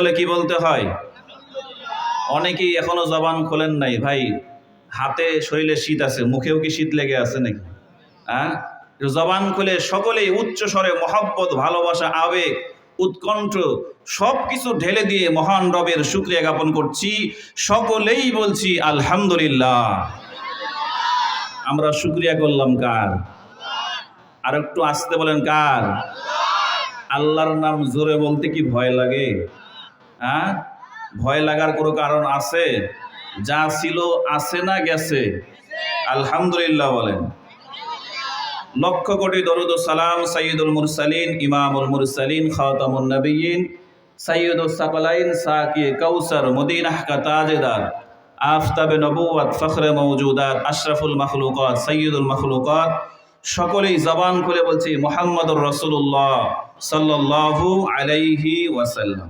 বলে কি বলতে হয়? অনেকেই এখনও জবান খোলেন নাই, ভাই, হাতে শরীরে শীত আছে, মুখেও কি শীত লেগে আছে নাকি? হ্যাঁ? জবান খুলে সকলেই উচ্চ স্বরে মহব্বত, ভালোবাসা, আবেগ, উৎকণ্ঠ সব কিছু ঢেলে দিয়ে মহান রবের শুক্রিয়া জ্ঞাপন করছি। সকলেই বলছি, আলহামদুলিল্লাহ। আমরা শুক্রিয়া করলাম কার? আর একটু আসতে বলেন কার? আল্লাহর নাম জোরে বলতে কি ভয় লাগে? হ্যাঁ? ভয় লাগার কোনো কারণ আছে? যা ছিল, আছে না গেছে? আলহামদুলিল্লাহ বলেন। লক্ষ কোটি দরুদ সালাম সাইয়দুল মুরসালিন, ইমামুল মুরসালিন, খাতামুন নবীন সাইয়দুস সাকলাইন, সাকি কাউসার, মদিনাহ কা আফতাবে নবুয়াত ফখরে মওজুদাত, আশরাফুল মাখলুকাত সাইয়দুল মাখলুকাত, সকলেই জবান খুলে বলছি মোহাম্মদুর রসুল্লাহ সাল্লাল্লাহু আলাইহি ওয়াসাল্লাম।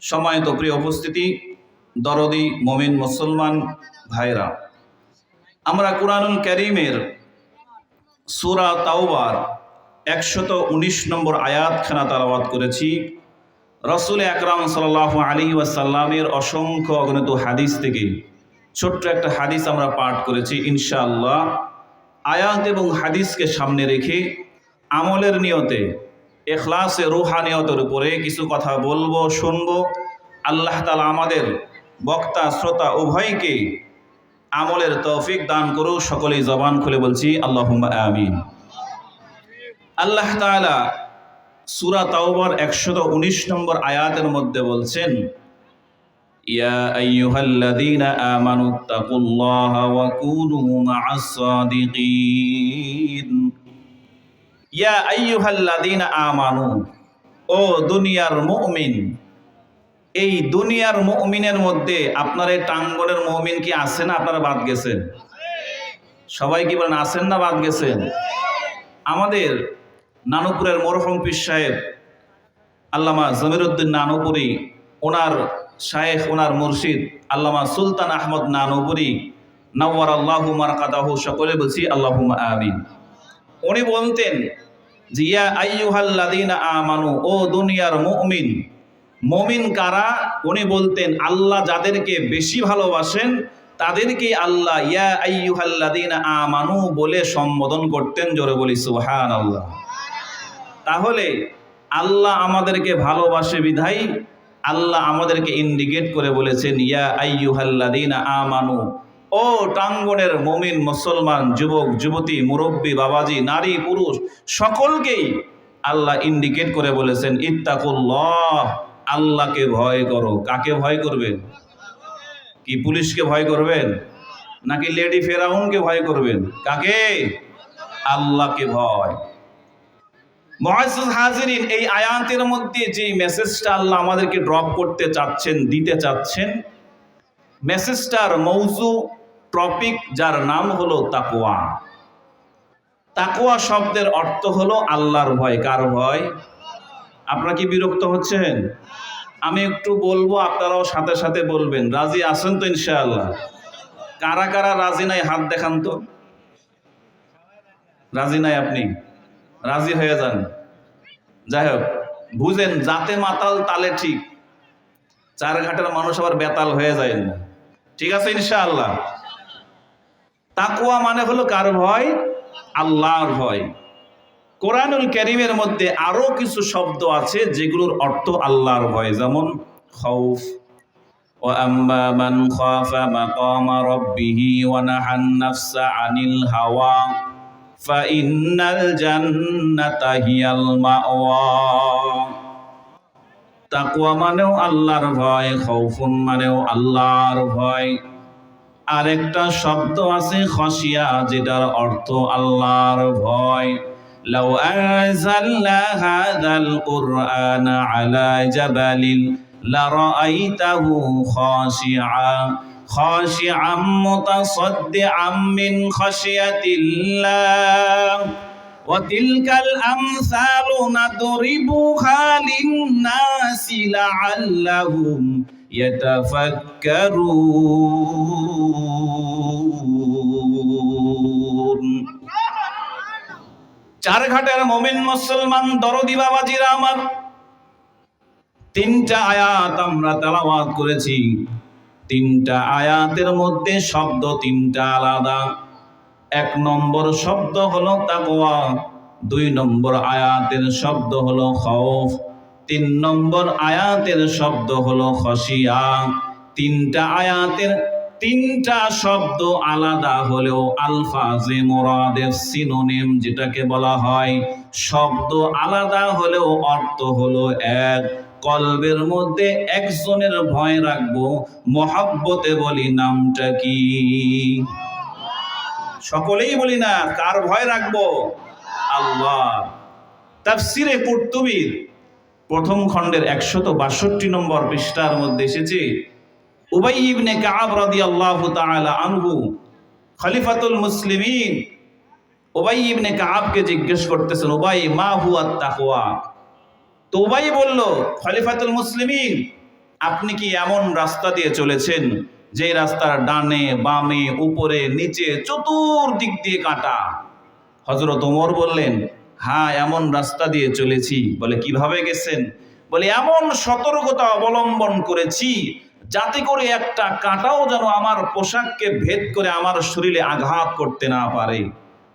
সময়ত প্রিয় উপস্থিতি, দরদি মমিন মুসলমান ভাইরা। আমরা কুরআনুল করিমের সুরা তাওবার একশত উনিশ নম্বর আয়াতখানা তালাবাদ করেছি। রসুল আকরাম সাল্লাহ আলী ওয়াসাল্লামের অসংখ্য অগণিত হাদিস থেকে ছোট্ট একটা হাদিস আমরা পাঠ করেছি ইনশাআল্লাহ। আয়াত এবং হাদিসকে সামনে রেখে আমলের নিয়তে এখলাসে রুহানিয়তের উপরে কিছু কথা বলব, শুনব। আল্লাহ তালা আমাদের বক্তা, শ্রোতা উভয়কে আমলের তৌফিক দান করুক, সকলেই জবান খুলে বলছি আল্লাহ আমিন। আল্লাহ তালা সুরা তাওবার 119 নম্বর আয়াতের মধ্যে বলছেন, ইয়া আইয়ুহাল্লাযীনা আমানু তাকুল্লাহা ওয়া কুনু মা'আস সাদিকিন ইয়া আইয়ুহাল্লাযীনা আমানু, ও দুনিয়ার মুমিন। এই দুনিয়ার মুমিনের মধ্যে আপনার এই টাঙ্গনের মুমিন কি আছে না আপনারা বাদ গেছেন? সবাই কি বলেন, আছেন না বাদ গেছেন? আমাদের নানুপুরের মরহম পীর সাহেব, আল্লামা জমিরুদ্দিন নানুপুরি, ওনার শায়েখ, ওনার মুর্শিদ, আল্লামা সুলতান আহমদ নানুপুরি নওয়ার আল্লাহু মারকাদাহু, সকলে বলছি আল্লাহু আমিন। উনি বলতেন যে, ইয়া আইয়ুহাল্লাযীনা আমানু, ও দুনিয়ার মুমিন। মমিন কারা? উনি বলতেন, আল্লাহ যাদেরকে বেশি ভালোবাসেন, তাদেরকে আল্লাহ ইয়া আইয়ুহাল্লাযীনা আমানু বলে সম্বোধন করতেন জোরে বলি সুবহান আল্লাহ তাহলে, আল্লাহ আমাদেরকে ভালোবাসে বিধাই, আল্লাহ আমাদেরকে ইন্ডিকেট করে বলেছেন, ইয়া আইয়ুহাল্লাযীনা আমানু ও টাঙ্গনের মমিন মুসলমান, যুবক, যুবতী, মুরব্বী, বাবাজি, নারী, পুরুষ, সকলকেই আল্লাহ ইন্ডিকেট করে বলেছেন, ইত্তাকুল্লাহ, আল্লাহকে ভয় করো। কাকে ভয় করবেন? কি পুলিশকে ভয় করবেন? নাকি লেডি ফেরাউনকে ভয় করবেন? কাকে? আল্লাহকে ভয়। হাজিরিন, এই আয়াতের মধ্যে যে মেসেজটা আল্লাহ আমাদেরকে ড্রপ করতে চাচ্ছেন, দিতে চাচ্ছেন, মেসেজটার মৌজু টপিক যার নাম হলো তাকোয়া তাকোয়া শব্দের অর্থ হলো আল্লাহর ভয়। কার ভয়? আপনারা কি বিরক্ত হচ্ছেন? আমি একটু বলব, আপনারাও সাথে সাথে বলবেন। রাজি আছেন তো ইনশাআল্লাহ? কারা কারা রাজি নাই, হাত দেখান তো। রাজি নাই আপনি? রাজি হয়ে যান। যাই হোক, বুঝেন যাতে মাতাল তালে ঠিক। চার ঘাটের মানুষ আবার বেতাল হয়ে যায় না। ঠিক আছে ইনশাআল্লাহ? তাকুয়া মানে হলো কার ভয় আল্লাহর ভয় কোরআনুল করিমের মধ্যে আরো কিছু শব্দ আছে যেগুলোর অর্থ আল্লাহর ভয় যেমন খৌফ وأما من خاف مقام ربه ونهى النفس عن الهوى فإن الجنة هي المأوى তাকুয়া মানেও আল্লাহর ভয় খৌফুন মানেও আল্লাহর ভয় আরেকটা শব্দ আছে খসিয়া যেটার অর্থ আল্লাহর ভয় لو أنزلنا هذا القرآن على جبل لرأيته خاشعا خاشعا متصدعا من خشية الله وتلك الأمثال نضربها للناس لعلهم يتفكرون চার ঘাটের মমিন মুসলমান দরদি বাবাজিরা আমার। তিনটা আয়াত আমরা তেলাওয়াত করেছি। তিনটা আয়াতের মধ্যে শব্দ তিনটা আলাদা। এক নম্বর শব্দ হলো তাকওয়া, দুই নম্বর আয়াতের শব্দ হলো খৌফ তিন নম্বর আয়াতের শব্দ হলো খসিয়া তিনটা আয়াতের তিনটা শব্দ আলাদা হলেও আলফাজে মোরাদের সিনোনিম যেটাকে বলা হয়, শব্দ আলাদা হলেও অর্থ হলো এক। কলবের মধ্যে একজনের ভয় রাখব, মহাব্বতে বলি নামটা কি? সকলেই বলি না, কার ভয় রাখব? আল্লাহ। তাফসিরে কুর্তুবির প্রথম খণ্ডের একশত বাষট্টি নম্বর পৃষ্ঠার মধ্যে এসেছে, উবাই ইবনে কাব রাদিয়াল্লাহু তাআলা আনহু, খলিফাতুল মুসলিমিন, উবাই ইবনে কাবকে জিজ্ঞেস করতেছেন, উবাই, মা হুয়া তাকওয়া? তো উবাই বলল, খলিফাতুল মুসলিমিন, আপনি কি এমন রাস্তা দিয়ে চলেছেন, যে রাস্তার ডানে, বামে, উপরে, নিচে, চতুর্দিক দিয়ে কাটা? হজরত ওমর বললেন হ্যাঁ এমন রাস্তা দিয়ে চলেছি। বলে, কীভাবে গেছেন? বলে, এমন সতর্কতা অবলম্বন করেছি যাতে করে একটা কাঁটাও যেন আমার পোশাককে ভেদ করে আমার শরীরে আঘাত করতে না পারে।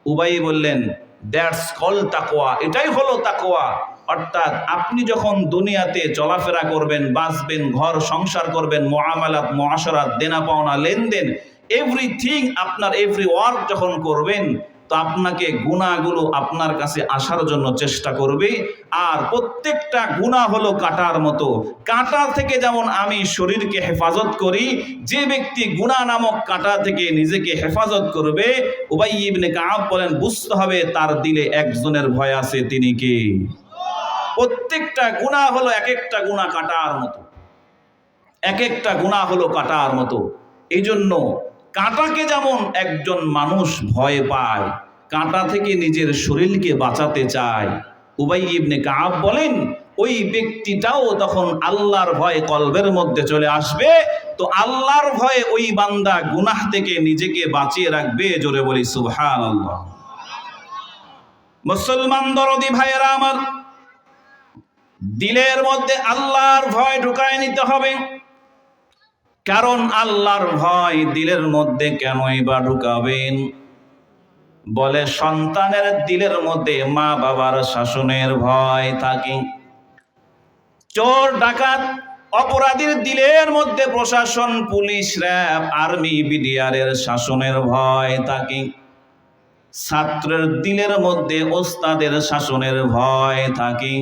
উবাই বললেন, দ্যাটস কল তাকোয়া এটাই হলো তাকোয়া অর্থাৎ আপনি যখন দুনিয়াতে চলাফেরা করবেন, বাঁচবেন, ঘর সংসার করবেন মোয়ামালাত মহাসরাত দেনা পাওনা লেনদেন এভরিথিং আপনার এভরি ওয়ার্ক যখন করবেন তো আপনাকে গুণাগুলো আপনার কাছে আসার জন্য চেষ্টা করবে। আর প্রত্যেকটা গুণা হলো কাটার মতো। কাঁটা থেকে যেমন আমি শরীরকে হেফাজত করি, যে ব্যক্তি গুণা নামক কাঁটা থেকে নিজেকে হেফাজত করবে, উবাই ইবনে কাব বলেন, বুঝতে হবে তার দিলে একজনের ভয় আছে, তিনি কে? প্রত্যেকটা গুণা হলো এক একটা গুণা কাটার মতো। এক একটা গুণা হলো কাটার মতো। এই জন্য কাঁটাকে যেমন একজন মানুষ ভয় পায়, কাঁটা থেকে নিজের শরীরকে বাঁচাতে চায়। উবাই ইবনে কাব বলেন, ওই ব্যক্তিটাও তখন আল্লাহর ভয়ে কলবের মধ্যে চলে আসবে, তো আল্লাহর ভয়ে ওই বান্দা গুনাহ থেকে নিজেকে বাঁচিয়ে রাখবে জোরে বলি সুবহান মুসলমান দরদি ভাইয়েরা আমার, দিলের মধ্যে আল্লাহর ভয় ঢুকায় নিতে হবে। কারণ আল্লাহর ভয় দিলের মধ্যে কেনই বা ঢুকাবেন? বলে সন্তানের দিলের মধ্যে মা বাবার শাসনের ভয় থাকে। চোর, ডাকাত, অপরাধীর দিলের মধ্যে প্রশাসন, পুলিশ, র্যাব, আর্মি, বিডিআরের শাসনের ভয় থাকে। ছাত্রের দিলের মধ্যে ওস্তাদের শাসনের ভয় থাকে।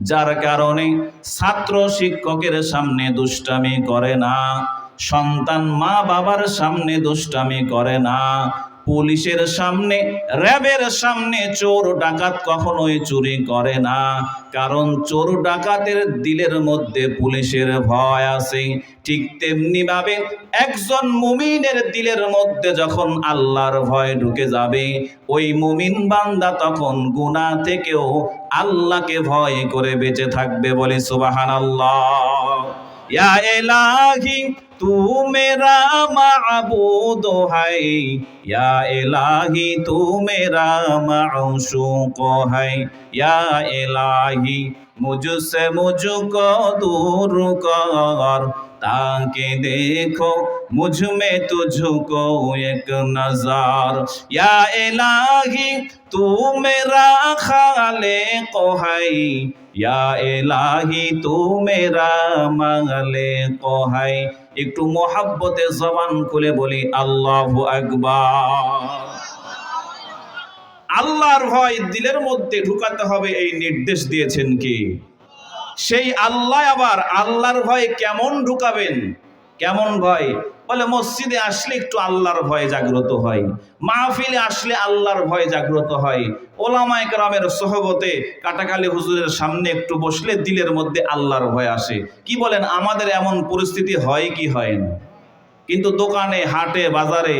যার কারণে ছাত্র শিক্ষকের সামনে দুষ্টামি করে না, সন্তান মা বাবার সামনে দুষ্টামি করে না পুলিশের সামনে, র্যাবের সামনে চোর ডাকাত কখনোই চুরি করে না। কারণ চোর ডাকাতের দিলের মধ্যে পুলিশের ভয় আছে। ঠিক তেমনি ভাবে একজন মুমিনের দিলের মধ্যে যখন আল্লাহর ভয় ঢুকে যাবে, ওই মুমিন বান্দা তখন গুনাহ থেকেও আল্লাহকে ভয় করে বেঁচে থাকবে বলে সুবাহান আল্লাহ या इलाही, तू मेरा माबूद है। या एलाही तू मेरा माशूक है। या इलाही, मुझसे मुझको दूर कर। ताकि देखो मुझ में तुझको एक नजर या इलाही तू मेरा खालिक है या इलाही तू मेरा मालिक है একটু মোহাব্বতে জবান খুলে বলি আল্লাহু আকবার আল্লাহর ভয় দিলের মধ্যে ঢুকাতে হবে এই নির্দেশ দিয়েছেন কি সেই আল্লাহ আবার আল্লাহর ভয় কেমন ঢুকাবেন? কেমন ভয়? বলে, মসজিদে আসলে একটু আল্লাহর ভয়ে জাগ্রত হয়। মাহফিলে আসলে আল্লাহর ভয় জাগ্রত হয়। ওলামায় কেরামের সহবতে কাটাকালি হুজুরের সামনে একটু বসলে দিলের মধ্যে আল্লাহর ভয় আসে। কি বলেন, আমাদের এমন পরিস্থিতি হয় কি হয় না? কিন্তু দোকানে, হাটে, বাজারে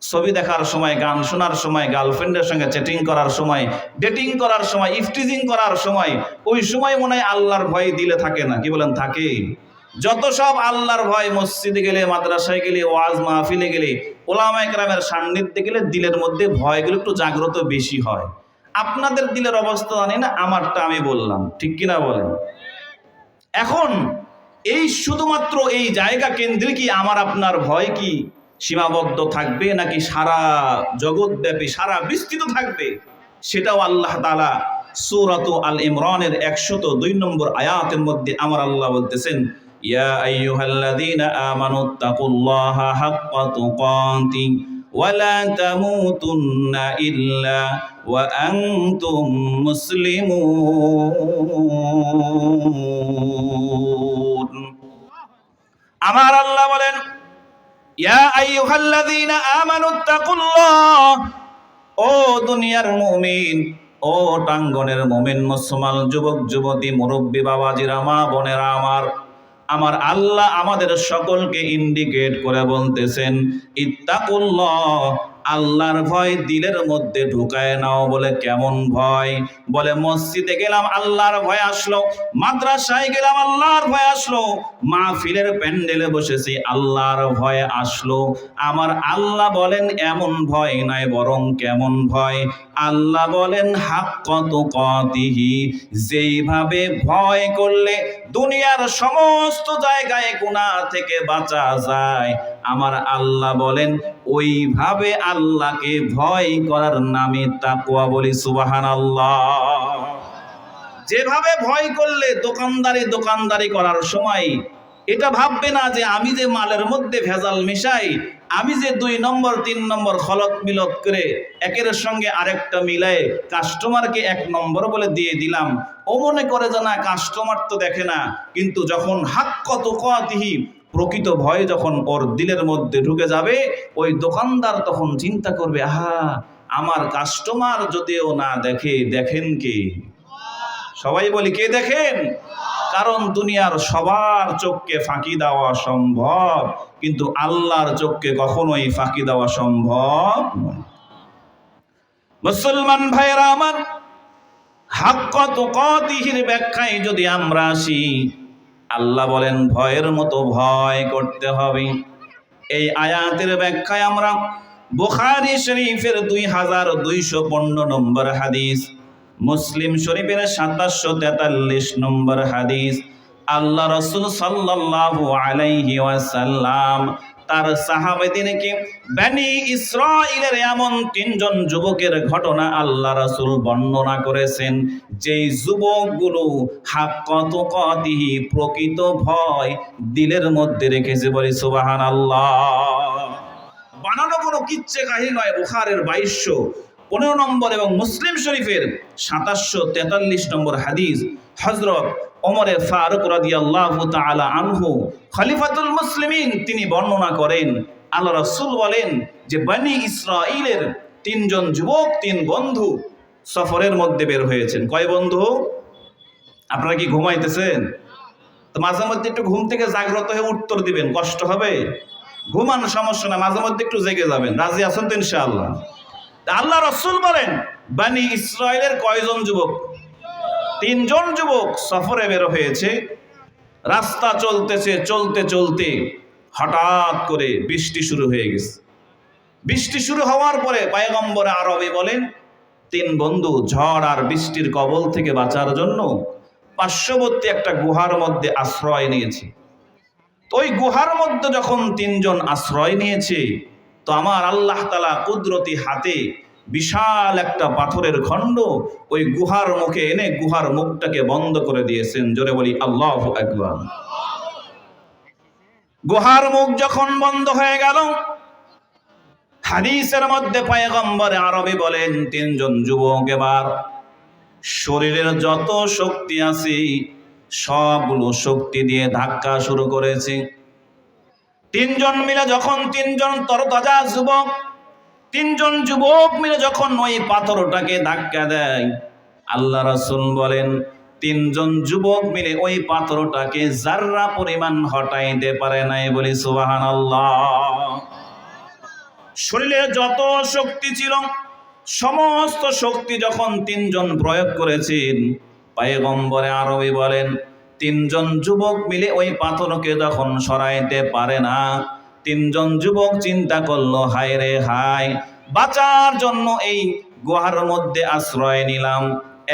ছবি দেখার সময়, গান শোনার সময় গার্লফ্রেন্ডের সঙ্গে চ্যাটিং করার সময় ডেটিং করার সময় ইফটিজিং করার সময়, ওই সময় মনে হয় আল্লাহর ভয় দিলে থাকে না। কি বলেন? থাকে। যত সব আল্লাহর ভয়, মসজিদে গেলে, মাদ্রাসায় গেলে, ওয়াজ মাহফিলে গেলে, ওলামায় গ্রামের সান্নিধ্যে গেলে দিলের মধ্যে ভয়গুলো একটু জাগ্রত বেশি হয়। আপনাদের দিলের অবস্থা জানি না, আমারটা আমি বললাম। ঠিক কিনা বলেন? এখন এই শুধুমাত্র এই জায়গা কেন্দ্রিকই আমার আপনার ভয় কি? সীমাবদ্ধ থাকবে নাকি সারা জগৎব্যাপী সারা বিস্তৃত থাকবে সেটাও আল্লাহ তালা সুরাত আল ইমরানের একশত দুই নম্বর আয়াতের মধ্যে আমার আল্লাহ বলতেছেন ইয়া আইয়ুহাল্লাযীনা আমানুত্তাকুল্লাহা হাক্কা তুকাতি ولا تموتن إلا وأنتم مسلمون আমার আল্লাহ বলেন ইয়া ও দুনিয়ার মুমিন, ও টাঙ্গনের মুসলমান, যুবক, যুবতী, মুরব্বী আমার আমার আল্লাহ আমাদের সকলকে ইন্ডিকেট করে বলতেছেন, ইত্তাকুল্লাহ আল্লাহর ভয় দিলের মধ্যে ঢুকায় নাও বলে কেমন ভয়? বলে, মসজিদে গেলাম, আল্লাহর ভয় আসলো। মাদ্রাসায় গেলাম, আল্লাহর ভয় আসলো। মাহফিলের প্যান্ডেলে বসেছি, আল্লাহর ভয় আসলো। আমার আল্লাহ বলেন, এমন ভয় নাই, বরং কেমন ভয়? আল্লাহ বলেন হাক কত কতিহি যেইভাবে ভয় করলে দুনিয়ার সমস্ত জায়গায় গুনাহ থেকে বাঁচা যায়। আমার আল্লাহ বলেন, ওইভাবে আল্লাহকে ভয় করার নামে তাকুয়া বলি সুবাহান আল্লাহ যেভাবে ভয় করলে দোকানদারি দোকানদারি করার সময়, এটা ভাববে না যে আমি যে মালের মধ্যে ভেজাল মিশাই, আমি যে দুই নম্বর, তিন নম্বর খলত মিলত করে একের সঙ্গে আরেকটা মিলায়ে কাস্টমারকে এক নম্বর বলে দিয়ে দিলাম। ও মনে করে যে না, কাস্টমার তো দেখে না, কিন্তু যখন হাক কত কতিহি প্রকৃত ভয় যখন ওর দিলের মধ্যে ঢুকে যাবে, ওই দোকানদার তখন চিন্তা করবে, আহা, আমার কাস্টমার যদিও না দেখে, দেখেন কে? সবাই বলি, কে দেখেন? কারণ দুনিয়ার সবার চোখকে ফাঁকি দেওয়া সম্ভব, কিন্তু আল্লাহর চোখকে কখনোই ফাঁকি দেওয়া সম্ভব নয়। মুসলমান ভাইয়েরা আমার হাক্কত কতিহির ব্যাখ্যায় যদি আমরা আসি আল্লাহ বলেন, ভয়ের মতো ভয় করতে হবে। এই আয়াতের ব্যাখ্যায় আমরা বুখারি শরীফের দুই হাজার দুইশো পনেরো নম্বর হাদিস, মুসলিম শরীফের সাতাশশো তেতাল্লিশ নম্বর হাদিস, আল্লাহ রসুল সাল্লাহ আলাইহি ওয়াসাল্লাম তার সাহাবেদিনকে বানি ইসরাইলের এমন তিনজন যুবকের ঘটনা আল্লাহ রাসূল বর্ণনা করেছেন। যেই যুবকগুলো হাক্কত কতিহি প্রকৃত ভয় দিলের মধ্যে রেখেছে বলে সুবহানাল্লাহ। বানানো কোনো কিচ্ছে কাহিনী নয়, বুখারের বাইশশো পনেরো নম্বর এবং মুসলিম শরীফের সাতাশশো তেতাল্লিশ নম্বর হাদিস। হজরত ওমরে ফারুক রাদিয়াল্লাহু তাআলা আনহু খলিফাতুল মুসলিমিন তিনি বর্ণনা করেন। আল্লাহ রাসূল বলেন যে, বনি ইসরাইলের তিনজন যুবক, তিন বন্ধু সফরের মধ্যে বের হয়েছেন। কয় বন্ধু? আপনারা কি ঘুমাইতেছেন? তো মাঝে মধ্যে একটু ঘুম থেকে জাগ্রত হয়ে উত্তর দিবেন, কষ্ট হবে? ঘুমানো সমস্যা না, মাঝে মধ্যে একটু জেগে যাবেন, রাজি আছেন তো ইনশাআল্লাহ? আল্লাহ রসুল বলেন, বানি ইসরায়েলের কয়জন যুবক? তিনজন যুবক সফরে বের হয়েছে। রাস্তা চলতেছে, চলতে চলতে হঠাৎ করে বৃষ্টি শুরু হয়ে গেছে। বৃষ্টি শুরু হওয়ার পরে পায়গম্বরে আরবে বলেন, তিন বন্ধু, ঝড় আর বৃষ্টির কবল থেকে বাঁচার জন্য পার্শ্ববর্তী একটা গুহার মধ্যে আশ্রয় নিয়েছে। তো ওই গুহার মধ্যে যখন তিনজন আশ্রয় নিয়েছে, তো আমার আল্লাহ তালা কুদরতি হাতে বিশাল একটা পাথরের খণ্ড ওই গুহার মুখে এনে গুহার মুখটাকে বন্ধ করে দিয়েছেন। জোরে বলি, আল্লাহ একবার গুহার মুখ যখন বন্ধ হয়ে গেল, হাদিসের মধ্যে পায়গম্বরে আরবি বলেন, তিনজন যুবক এবার শরীরের যত শক্তি আছে, সবগুলো শক্তি দিয়ে ধাক্কা শুরু করেছে। তিনজন মিলে যখন তিনজন তরতাজা যুবক তিনজন যুবক মিলে যখন ওই পাথরটাকে ধাক্কা দেয়, আল্লাহ রাসূল বলেন, তিনজন যুবক মিলে ওই পাথরটাকে জাররা পরিমাণ হটাইতে পারে নাই বলি সুবহানাল্লাহ। শরীরে যত শক্তি ছিল, সমস্ত শক্তি যখন তিনজন প্রয়োগ করেছেন, পায়গম্বরে আরবি বলেন, তিনজন যুবক মিলে ওই পাথরকে যখন সরাইতে পারে না তিনজন যুবক চিন্তা করল, হায় রে হায়, বাঁচার জন্য এই গুহার মধ্যে আশ্রয় নিলাম।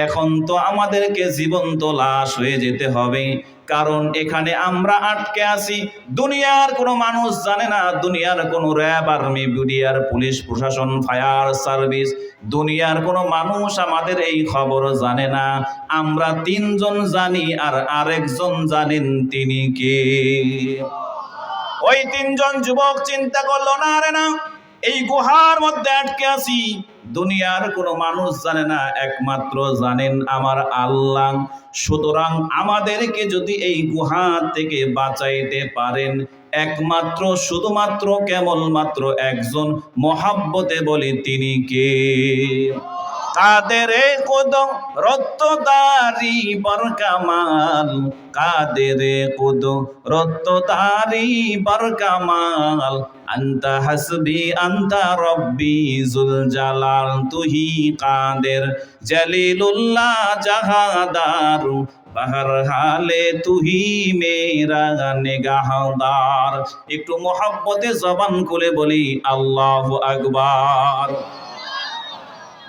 এখন তো আমাদেরকে জীবন্ত লাশ হয়ে যেতে হবে, কারণ এখানে আমরা আটকে আছি। দুনিয়ার কোনো মানুষ জানে না, দুনিয়ার কোনো র্যাব আর্মি, বিডিআর, পুলিশ, প্রশাসন, ফায়ার সার্ভিস, দুনিয়ার কোনো মানুষ আমাদের এই খবর জানে না। আমরা তিনজন জানি আর আরেকজন জানেন তিনি কে। ওই তিনজন যুবক চিন্তা করল, না রে না, এই গুহার মধ্যে আটকে আছি। দুনিয়ার কোনো মানুষ জানে না, একমাত্র জানেন আমার আল্লাহ। সুতরাং আমাদেরকে যদি এই গুহা থেকে বাঁচাইতে পারেন, একমাত্র, শুধুমাত্র, কেবলমাত্র একজন মহাব্বতে বলি তিনি কে? কাদের কুদ রত্তদারি বর কামাল কাদের কুদ রত্তদারি বর কামাল আন্তা হাসবি, আন্তা রব্বি জুল জালাল তুহি কাদের? জলিলুল্লাহ জাহাদার। বাহার হালে তুহি মেরা নেগাহদার। একটু মোহাব্বতে জবান খুলে বলি, আল্লাহ আকবার।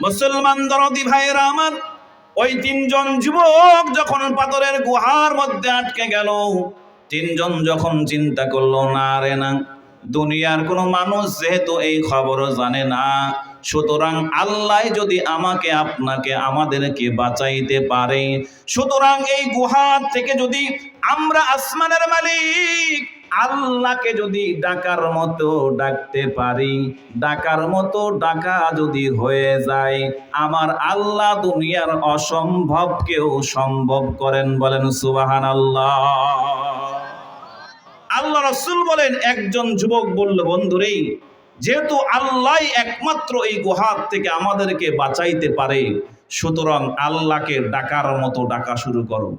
মুসলমান দরদি ভাইয়েরা আমার, ওই তিনজন যুবক যখন পাথরের গুহার মধ্যে আটকে গেল, তিনজন যখন চিন্তা করল, না রে না, দুনিয়ার কোনো মানুষ যেহেতু এই খবর জানে না, সুতরাং আল্লাহ যদি আমাকে, আপনাকে, আমাদেরকে বাঁচাইতে পারে, সুতরাং এই গুহা থেকে যদি আমরা আসমানের মালিক আল্লাহকে যদি ডাকার মতো ডাকতে পারি, ডাকার মতো ডাকা যদি হয়ে যায়, আমার আল্লাহ দুনিয়ার অসম্ভবকেও সম্ভব করেন বলেন সুবাহান আল্লাহ আল্লাহ রসুল বলেন, একজন যুবক বলল বন্ধুরেই যেহেতু আল্লাহ একমাত্র এই গুহার থেকে আমাদেরকে বাঁচাইতে পারে, সুতরাং আল্লাহকে ডাকার মতো ডাকা শুরু করো।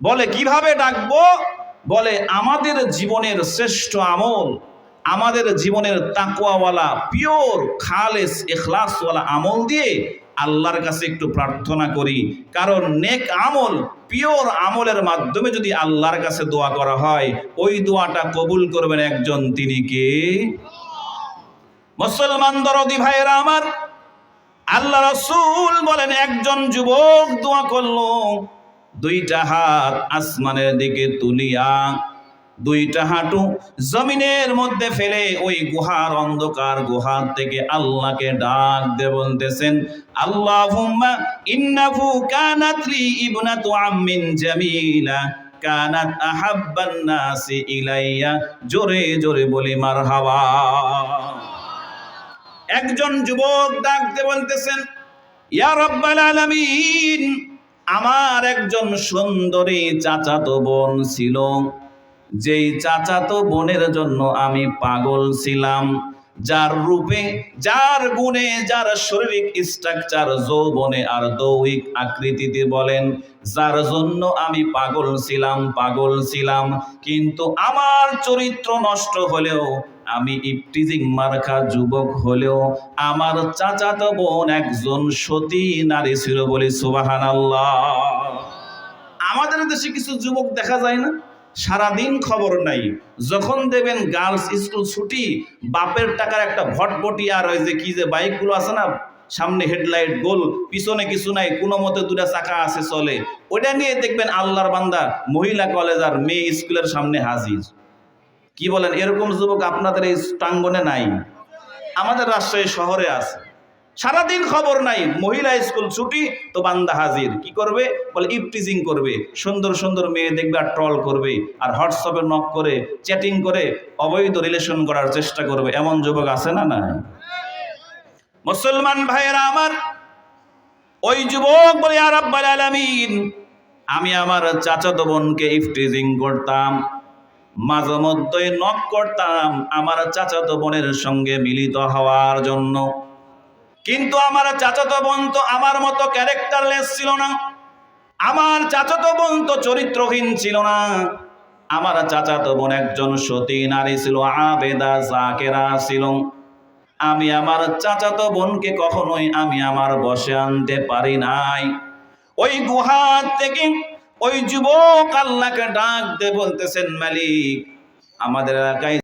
বলে, কীভাবে ডাকবো? বলে, আমাদের জীবনের শ্রেষ্ঠ আমল, আমাদের জীবনের তাকুয়াওয়ালা পিওর, খালেস, এখলাসওয়ালা আমল দিয়ে আল্লাহর কাছে একটু প্রার্থনা করি। কারণ নেক আমল, পিওর আমলের মাধ্যমে যদি আল্লাহর কাছে দোয়া করা হয়, ওই দোয়াটা কবুল করবেন একজন তিনি কে? মুসলমান দরদি ভাইয়েরা আমার, আল্লাহ রসুল বলেন, একজন যুবক দোয়া করল দুইটা হাত আসমানের দিকে তুলিয়া দুইটা হাঁটু জমিনের মধ্যে ফেলে ওই গুহার অন্ধকার গুহার থেকে আল্লাহকে ডাক দে বলতেছেন, আল্লাহুম্মা ইন্নাহু কানাত লি ইবনাতু আম্মিন জামিলা, কানাত আহাব্বান নাসি ইলাইয়া। জোরে জোরে বলি, মারহাবা। একজন যুবক ডাক দে বলতেছেন, ইয়া রব্বাল আলামিন আমার একজন সুন্দরী চাচাতো বোন ছিল। যেই চাচাতো বোনের জন্য আমি পাগল ছিলাম। যার রূপে, যার গুণে, যার শারীরিক স্ট্রাকচার যৌবনে আর দৈহিক আকৃতিতে বলেন, যার জন্য আমি পাগল ছিলাম পাগল ছিলাম। কিন্তু আমার চরিত্র নষ্ট হলেও আমি ইপটিজিং মার্কা যুবক হলেও আমার চাচাতো বোন একজন সতী নারী ছিল বলি সুবাহান আমাদের দেশে কিছু যুবক দেখা যায় না, সারাদিন খবর নাই। যখন দেবেন গার্লস স্কুল ছুটি, বাপের টাকার একটা ভটভটি আর ওই যে কি যে বাইকগুলো আছে না, সামনে হেডলাইট, গোল, পিছনে কিছু নাই, কোনো মতে দুটা চাকা আছে, চলে। ওটা নিয়ে দেখবেন আল্লাহর বান্দা মহিলা কলেজ আর মেয়ে স্কুলের সামনে হাজির। কি বলেন? এরকম যুবক আপনাদের এই প্রাঙ্গনে নাই। আমাদের রাজশাহী শহরে আছে। সারাদিন খবর নাই, মহিলা স্কুল ছুটি, তো বান্দা হাজির। কি করবে? বলে ইপটিজিং করবে। সুন্দর সুন্দর মেয়ে দেখবে আর ট্রল করবে, আর হোয়াটসঅ্যাপে নক করে, চ্যাটিং করে, অবৈধ রিলেশন করার চেষ্টা করবে। এমন যুবক আছে না না মুসলমান ভাইয়েরা আমার, ওই যুবক বলে আর আব্বাল আলামিন, আমি আমার চাচাতো বোনকে ইফটিজিং করতাম। মাঝে মধ্যে নক করতাম আমার চাচাতো বোনের সঙ্গে মিলিত হওয়ার জন্য। কিন্তু আমার চাচাতো বোন তো আমার মতো ক্যারেক্টারলেস ছিল না। আমার চাচাতো বোন তো চরিত্রহীন ছিল না। আমার চাচাতো বোন একজন সতী নারী ছিল, আবেদা জাকেরা ছিল। আমি আমার চাচাতো বোনকে কখনোই আমি আমার বসে আনতে পারি নাই। ওই গুহা থেকে ওই যুবক আল্লাহকে ডাক দে বলতেছেন মালিক আমাদের এলাকায়